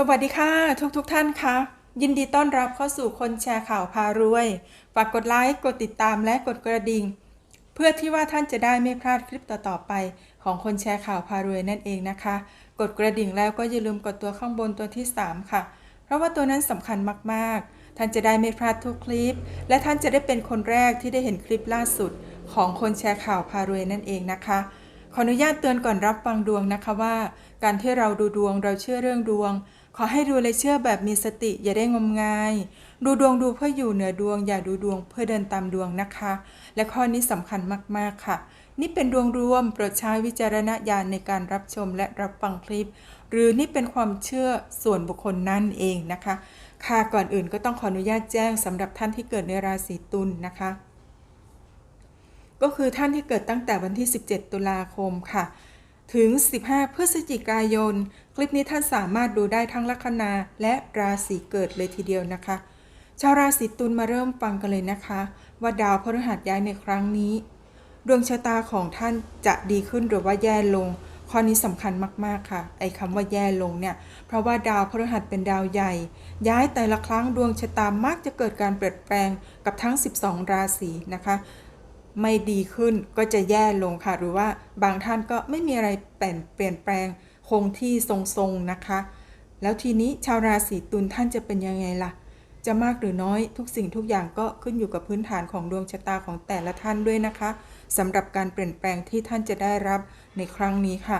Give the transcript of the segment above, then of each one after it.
สวัสดีค่ะ ทุกทุกท่านคะยินดีต้อนรับเข้าสู่คนแชร์ข่าวพารวย ฝากกดไลค์ กดติดตามและกดกระดิ่ง เพื่อที่ว่าท่านจะได้ไม่พลาดคลิปต่อๆไป ของคนแชร์ข่าวพารวยนั่นเองนะคะ กดกระดิ่งแล้วก็อย่าลืมกดตัวข้างบนตัวที่ 3 ค่ะ เพราะว่าตัวนั้นสำคัญมากๆ ท่านจะได้ไม่พลาดทุกคลิป และท่านจะได้เป็นคนแรกที่ได้เห็นคลิปล่าสุด ของคนแชร์ข่าวพารวยนั่นเองนะคะขออนุญาตเตือนก่อนรับฟังดวงนะคะว่า การที่เราดูดวงเราเชื่อเรื่องดวง ขอให้ดูและเชื่อแบบมีสติอย่าได้งมงาย ดูดวงดูเพื่ออยู่เหนือดวง อย่าดูดวงเพื่อเดินตามดวงนะคะ และข้อนี้สำคัญมากๆค่ะ นี่เป็นดวงรวมโปรดใช้วิจารณญาณในการรับชมและรับฟังคลิป หรือนี่เป็นความเชื่อส่วนบุคคลนั่นเองนะคะ ค่ะก่อนอื่นก็ต้องขออนุญาตแจ้งสำหรับท่านที่เกิดในราศีตุลนะคะก็คือท่านที่เกิดตั้งแต่วันที่ 17 ตุลาคมค่ะ ถึง 15 พฤศจิกายน คลิปนี้ท่านสามารถดูได้ทั้งลัคนาและราศีเกิดเลยทีเดียวนะคะ ชาวราศีตุลมาเริ่มฟังกันเลยนะคะ ว่าดาวพฤหัสย้ายในครั้งนี้ ดวงชะตาของท่านจะดีขึ้นหรือว่าแย่ลง ข้อนี้สำคัญมากๆค่ะ ไอ้คำว่าแย่ลงเนี่ย เพราะว่าดาวพฤหัสเป็นดาวใหญ่ ย้ายแต่ละครั้งดวงชะตามักจะเกิดการเปลี่ยนแปลงกับทั้ง 12 ราศีนะคะ ไม่ดีขึ้นก็จะแย่ลงค่ะ หรือว่าบางท่านก็ไม่มีอะไรเปลี่ยนเปลี่ยนแปลงคงที่ทรงๆนะคะ แล้วทีนี้ชาวราศีตุลท่านจะเป็นยังไงล่ะ จะมากหรือน้อยทุกสิ่งทุกอย่างก็ขึ้นอยู่กับพื้นฐานของดวงชะตาของแต่ละท่านด้วยนะคะสำหรับการเปลี่ยนแปลงที่ท่านจะได้รับในครั้งนี้ค่ะ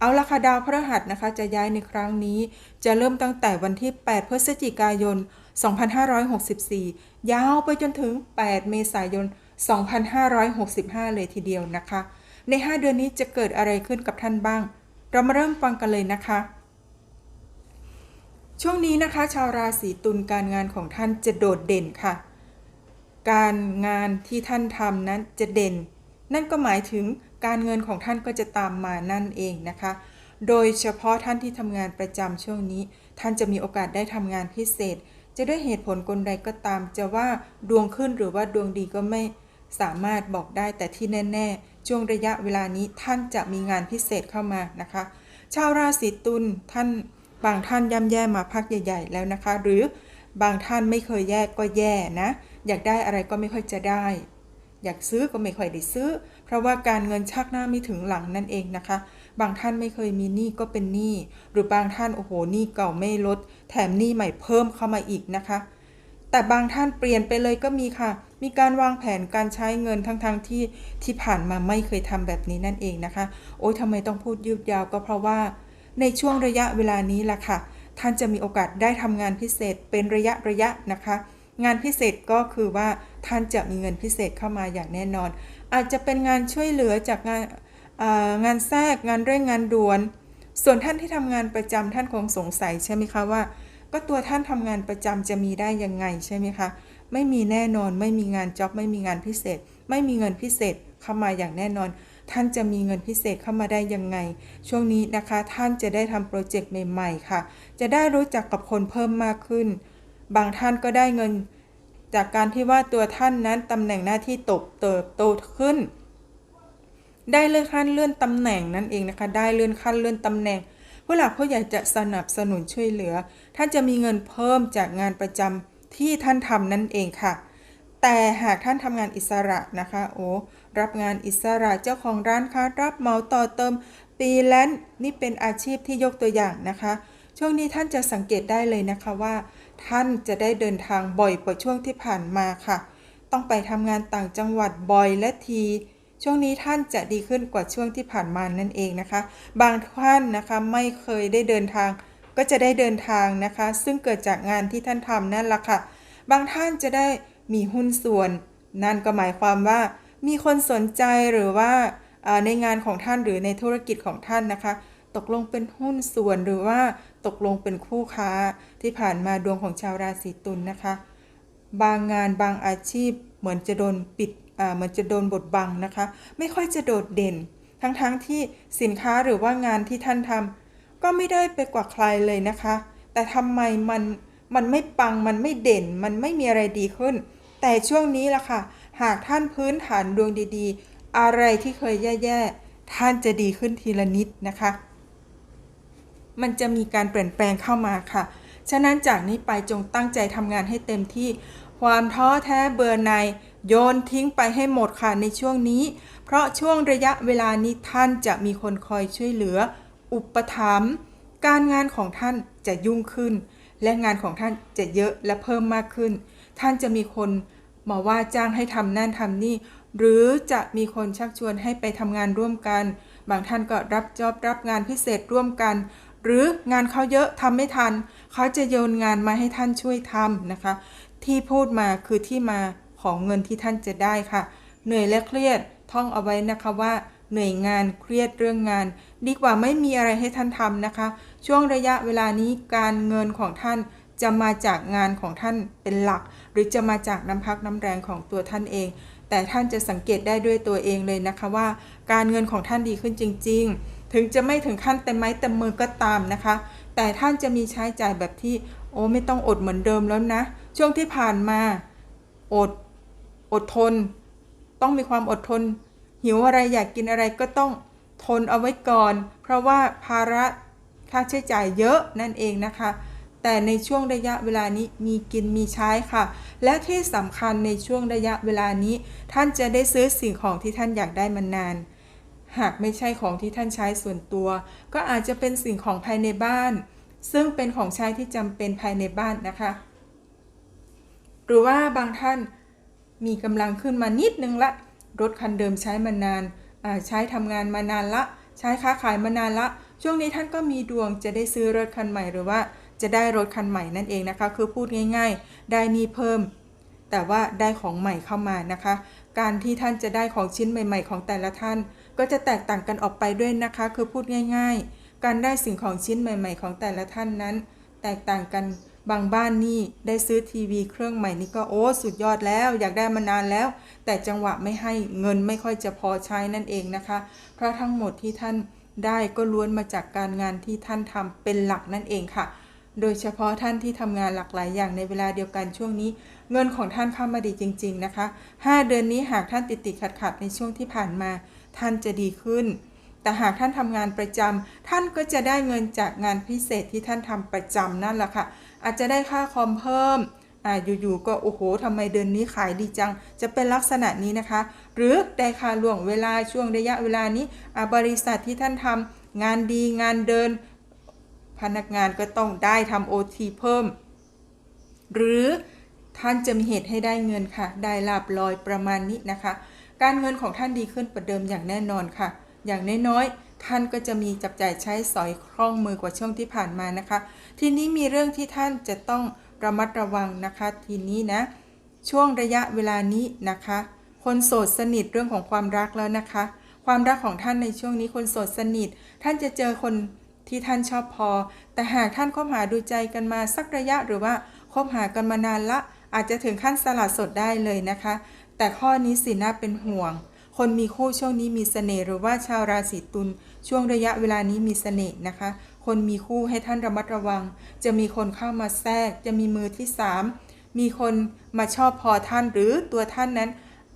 เอาละค่ะดาวพฤหัสนะคะจะย้ายในครั้งนี้ จะเริ่มตั้งแต่วันที่ 8 พฤศจิกายน 2564 ยาวไปจนถึง 8 เมษายน 2565 เลยทีเดียวนะคะ ใน 5 เดือนนี้จะเกิดอะไรขึ้นกับท่านบ้าง เรามาเริ่มฟังกันเลยนะคะ ช่วงนี้นะคะ ชาวราศีตุลการงานของท่านจะโดดเด่นค่ะ การงานที่ท่านทำนั้นจะเด่น นั่นก็หมายถึงการเงินของท่านก็จะตามมานั่นเองนะคะ โดยเฉพาะท่านที่ทำงานประจำช่วงนี้ ท่านจะมีโอกาสได้ทำงานพิเศษจะด้วยเหตุผลกลใดก็ตามจะว่าดวงขึ้นหรือว่าดวงดีก็ไม่ สามารถบอกได้แต่ที่แน่ๆ ช่วงระยะเวลานี้ท่านจะมีงานพิเศษเข้ามานะคะ ชาวราศีตุลท่านบางท่านย่ำแย่มาพักใหญ่ ๆ แล้วนะคะ หรือบางท่านไม่เคยแย่ก็แย่นะ อยากได้อะไรก็ไม่ค่อยจะได้ อยากซื้อก็ไม่ค่อยได้ซื้อ เพราะว่าการเงินชักหน้าไม่ถึงหลังนั่นเองนะคะ บางท่านไม่เคยมีหนี้ก็เป็นหนี้หรือบางท่านโอ้โหหนี้เก่าไม่ลด แถมหนี้ใหม่เพิ่มเข้ามาอีกนะคะ แต่บางท่านเปลี่ยนไปเลยก็มีค่ะ มีการวางแผนการใช้เงินทั้งๆทที่ที่ผ่านมาไม่เคยทำแบบนี้นั่นเองนะคะ โอ้ยทำไมต้องพูดยืดยาวก็เพราะว่า ในช่วงระยะเวลานี้แหละค่ะ ท่านจะมีโอกาสได้ทำงานพิเศษเป็นระยะระยะนะคะ งานพิเศษก็คือว่าท่านจะมีเงินพิเศษเข้ามาอย่างแน่นอน อาจจะเป็นงานช่วยเหลือจากงานงานแทรกงานเร่งงานด่วน ส่วนท่านที่ทำงานประจำท่านคงสงสัยใช่ไหมคะว่า ก็ตัวท่านทำงานประจำจะมีได้ยังไงใช่ไหมคะ ไม่มีแน่นอน ไม่มีงานจ็อบไม่มีงานพิเศษ ไม่มีเงินพิเศษเข้ามาอย่างแน่นอน ท่านจะมีเงินพิเศษเข้ามาได้ยังไง ช่วงนี้นะคะท่านจะได้ทำโปรเจกต์ใหม่ๆค่ะ จะได้รู้จักกับคนเพิ่มมากขึ้น บางท่านก็ได้เงิน จากการที่ว่าตัวท่านนั้นตำแหน่งหน้าที่ตบเติบโตขึ้น ได้เลื่อนขั้นเลื่อนตำแหน่งนั่นเองนะคะ ได้เลื่อนขั้นเลื่อนตำแหน่งผู้หลักผู้ใหญ่จะสนับสนุนช่วยเหลือ ท่านจะมีเงินเพิ่มจากงานประจำ ที่ท่านทำนั่นเองค่ะ แต่หากท่านทำงานอิสระนะคะโอ้รับงานอิสระเจ้าของร้านค้ารับเหมาต่อเติมปีแลนซ์นี่เป็นอาชีพที่ยกตัวอย่างนะคะ ช่วงนี้ท่านจะสังเกตได้เลยนะคะว่า ท่านจะได้เดินทางบ่อยกว่าช่วงที่ผ่านมาค่ะ ต้องไปทำงานต่างจังหวัดบ่อยและทีช่วงนี้ท่านจะดีขึ้นกว่าช่วงที่ผ่านมานั่นเองนะคะ บางท่านนะคะไม่เคยได้เดินทาง ก็จะได้เดินทางนะคะ ซึ่งเกิดจากงานที่ท่านทำนั่นแหละค่ะ บางท่านจะได้มีหุ้นส่วน นั่นก็หมายความว่า มีคนสนใจหรือว่าในงานของท่านหรือในธุรกิจของท่านนะคะ ตกลงเป็นหุ้นส่วนหรือว่าตกลงเป็นคู่ค้าที่ผ่านมาดวงของชาวราศีตุลนะคะ บางงานบางอาชีพเหมือนจะโดนปิดเหมือนจะโดนบดบังนะคะ ไม่ค่อยจะโดดเด่น ทั้งๆทที่สินค้าหรือว่างานที่ท่านทำ ก็ไม่ได้ไปกว่าใครเลยนะคะ แต่ทำไมมันมันไม่ปังมันไม่เด่น มันไม่มีอะไรดีขึ้น แต่ช่วงนี้ล่ะค่ะ หากท่านพื้นฐานดวงดีๆ อะไรที่เคยแย่ๆ ท่านจะดีขึ้นทีละนิดนะคะ มันจะมีการเปลี่ยนแปลงเข้ามาค่ะ ฉะนั้นจากนี้ไปจงตั้งใจทำงานให้เต็มที่ ความท้อแท้เบื่อหน่ายโยนทิ้งไปให้หมดค่ะในช่วงนี้ เพราะช่วงระยะเวลานี้ท่านจะมีคนคอยช่วยเหลือ อุปถัมภ์การงานของท่านจะยุ่งขึ้น และงานของท่านจะเยอะและเพิ่มมากขึ้น ท่านจะมีคนมาว่าจ้างให้ทำนั่นทำนี่ หรือจะมีคนชักชวนให้ไปทำงานร่วมกัน บางท่านก็รับจอบรับงานพิเศษร่วมกัน หรืองานเขาเยอะทำไม่ทัน เขาจะโยนงานมาให้ท่านช่วยทำนะคะ ที่พูดมาคือที่มาของเงินที่ท่านจะได้ค่ะ เหนื่อยและเครียดท่องเอาไว้นะคะว่า เหนื่อยงานเครียดเรื่องงาน ดีกว่าไม่มีอะไรให้ท่านทำนะคะ ช่วงระยะเวลานี้การเงินของท่านจะมาจากงานของท่านเป็นหลัก หรือจะมาจากน้ำพักน้ำแรงของตัวท่านเอง แต่ท่านจะสังเกตได้ด้วยตัวเองเลยนะคะว่า การเงินของท่านดีขึ้นจริง ๆ ถึงจะไม่ถึงขั้นเต็มไม้เต็มมือก็ตามนะคะ แต่ท่านจะมีใช้จ่ายแบบที่โอ้ไม่ต้องอดเหมือนเดิมแล้วนะ ช่วงที่ผ่านมาอดอดทน ต้องมีความอดทน หิวอะไรอยากกินอะไรก็ต้องทนเอาไว้ก่อน เพราะว่าภาระค่าใช้จ่ายเยอะนั่นเองนะคะ แต่ในช่วงระยะเวลานี้มีกินมีใช้ค่ะ และที่สำคัญในช่วงระยะเวลานี้ ท่านจะได้ซื้อสิ่งของที่ท่านอยากได้มานาน หากไม่ใช่ของที่ท่านใช้ส่วนตัว ก็อาจจะเป็นสิ่งของภายในบ้าน ซึ่งเป็นของใช้ที่จำเป็นภายในบ้านนะคะ หรือว่าบางท่านมีกำลังขึ้นมานิดนึงละ รถคันเดิมใช้มานานใช้ทำงานมานานละ ใช้ค้าขายมานานละ ช่วงนี้ท่านก็มีดวงจะได้ซื้อรถคันใหม่หรือว่าจะได้รถคันใหม่นั่นเองนะคะ คือพูดง่าย ๆ ได้นี่เพิ่ม แต่ว่าได้ของใหม่เข้ามานะคะ การที่ท่านจะได้ของชิ้นใหม่ ๆ ของแต่ละท่าน ก็จะแตกต่างกันออกไปด้วยนะคะ คือพูดง่าย ๆ การได้สิ่งของชิ้นใหม่ ๆ ของแต่ละท่านนั้น แตกต่างกันบางบ้านนี่ได้ซื้อทีวีเครื่องใหม่นี่ก็โอ้สุดยอดแล้ว อยากได้มานานแล้ว แต่จังหวะไม่ให้เงินไม่ค่อยจะพอใช้นั่นเองนะคะ เพราะทั้งหมดที่ท่านได้ก็ล้วนมาจากการงานที่ท่านทำเป็นหลักนั่นเองค่ะ โดยเฉพาะท่านที่ทำงานหลากหลายอย่างในเวลาเดียวกันช่วงนี้ เงินของท่านเข้ามาดีจริง ๆนะคะ 5 เดือนนี้หากท่านติดติดขัดขัดในช่วงที่ผ่านมา ท่านจะดีขึ้น แต่หากท่านทำงานประจำท่านก็จะได้เงินจากงานพิเศษที่ท่านทำประจำนั่นแหละค่ะ อาจจะได้ค่าคอมเพิ่มอ่าอยู่ๆก็โอ้โหทำไมเดือนนี้ขายดีจัง จะเป็นลักษณะนี้นะคะ หรือได้ค่าล่วงเวลาช่วงระยะเวลานี้บริษัทที่ท่านทำงานดีงานเดิน พนักงานก็ต้องได้ทำโอทีเพิ่ม หรือท่านจะมีเหตุให้ได้เงินค่ะ ได้ลาบลอยประมาณนี้นะคะ การเงินของท่านดีขึ้นประเดิมอย่างแน่นอนค่ะ อย่างน้อยๆท่านก็จะมีจับจ่ายใช้สอยคล่องมือกว่าช่วงที่ผ่านมานะคะ ทีนี้มีเรื่องที่ท่านจะต้องระมัดระวังนะคะ ทีนี้นะ ช่วงระยะเวลานี้นะคะ คนโสดสนิทเรื่องของความรักแล้วนะคะ ความรักของท่านในช่วงนี้คนโสดสนิท ท่านจะเจอคนที่ท่านชอบพอ แต่หากท่านคบหาดูใจกันมาสักระยะหรือว่าคบหากันมานานละ อาจจะถึงขั้นสละสดได้เลยนะคะ แต่ข้อนี้สิน่าเป็นห่วง คนมีคู่ช่วงนี้มีเสน่ห์หรือว่าชาวราศีตุลช่วงระยะเวลานี้มีเสน่ห์นะคะ คนมีคู่ให้ท่านระมัดระวัง จะมีคนเข้ามาแทรก จะมีมือที่สามมีคนมาชอบพอท่านหรือตัวท่านนั้น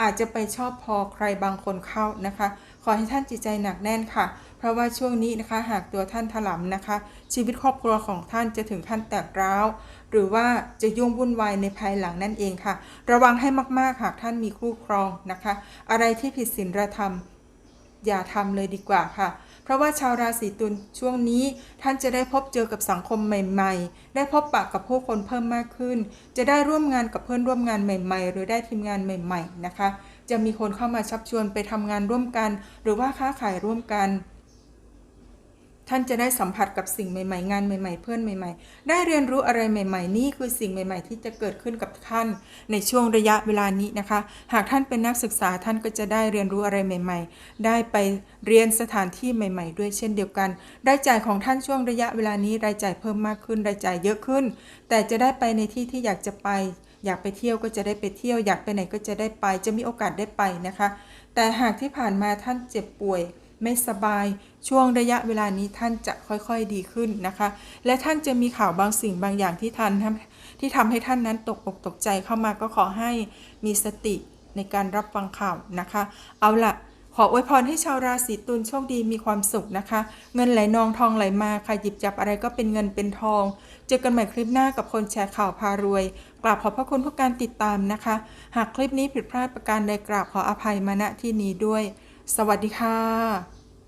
อาจจะไปชอบพอใครบางคนเข้านะคะ ขอให้ท่านจิตใจหนักแน่นค่ะ เพราะว่าช่วงนี้นะคะหากตัวท่านถลำนะคะ ชีวิตครอบครัวของท่านจะถึงขั้นแตกร้าว หรือว่าจะยุ่งวุ่นวายในภายหลังนั่นเองค่ะ ระวังให้มากๆหากท่านมีคู่ครองนะคะ อะไรที่ผิดศีลธรรม อย่าทำเลยดีกว่าค่ะเพราะว่าชาวราศีตุลช่วงนี้ท่านจะได้พบเจอกับสังคมใหม่ ๆ ได้พบปะกับผู้คนเพิ่มมากขึ้น จะได้ร่วมงานกับเพื่อนร่วมงานใหม่ ๆ หรือได้ทีมงานใหม่ ๆ นะคะ จะมีคนเข้ามาชักชวนไปทำงานร่วมกัน หรือว่าค้าขายร่วมกัน ท่านจะได้สัมผัสกับสิ่งใหม่ ๆ งานใหม่ ๆ เพื่อนใหม่ ๆ ได้เรียนรู้อะไรใหม่ ๆ นี่คือสิ่งใหม่ ๆ ที่จะเกิดขึ้นกับท่านในช่วงระยะเวลานี้นะคะ หากท่านเป็นนักศึกษาท่านก็จะได้เรียนรู้อะไรใหม่ ๆ ได้ไปเรียนสถานที่ใหม่ ๆ ด้วยเช่นเดียวกัน รายจ่ายของท่านช่วงระยะเวลานี้รายจ่ายเพิ่มมากขึ้นรายจ่ายเยอะขึ้น แต่จะได้ไปในที่ที่อยากจะไป อยากไปเที่ยวก็จะได้ไปเที่ยว อยากไปไหนก็จะได้ไป จะมีโอกาสได้ไปนะคะ แต่หากที่ผ่านมาท่านเจ็บป่วยไม่สบายช่วงระยะเวลานี้ท่านจะค่อยๆดีขึ้นนะคะ และท่านจะมีข่าวบางสิ่งบางอย่างที่ท่านทำที่ทำให้ท่านนั้นตกอกตกใจเข้ามาก็ขอให้มีสติในการรับฟังข่าวนะคะ เอาละ ขออวยพรให้ชาวราศีตุลโชคดีมีความสุขนะคะ เงินไหลนองทองไหลมาค่ะหยิบจับอะไรก็เป็นเงินเป็นทอง เจอกันใหม่คลิปหน้ากับคนแชร์ข่าวพารวย กราบขอบพระคุณทุกการติดตามนะคะ หากคลิปนี้ผิดพลาดประการใดกราบขออภัยมาณที่นี้ด้วย สวัสดีค่ะ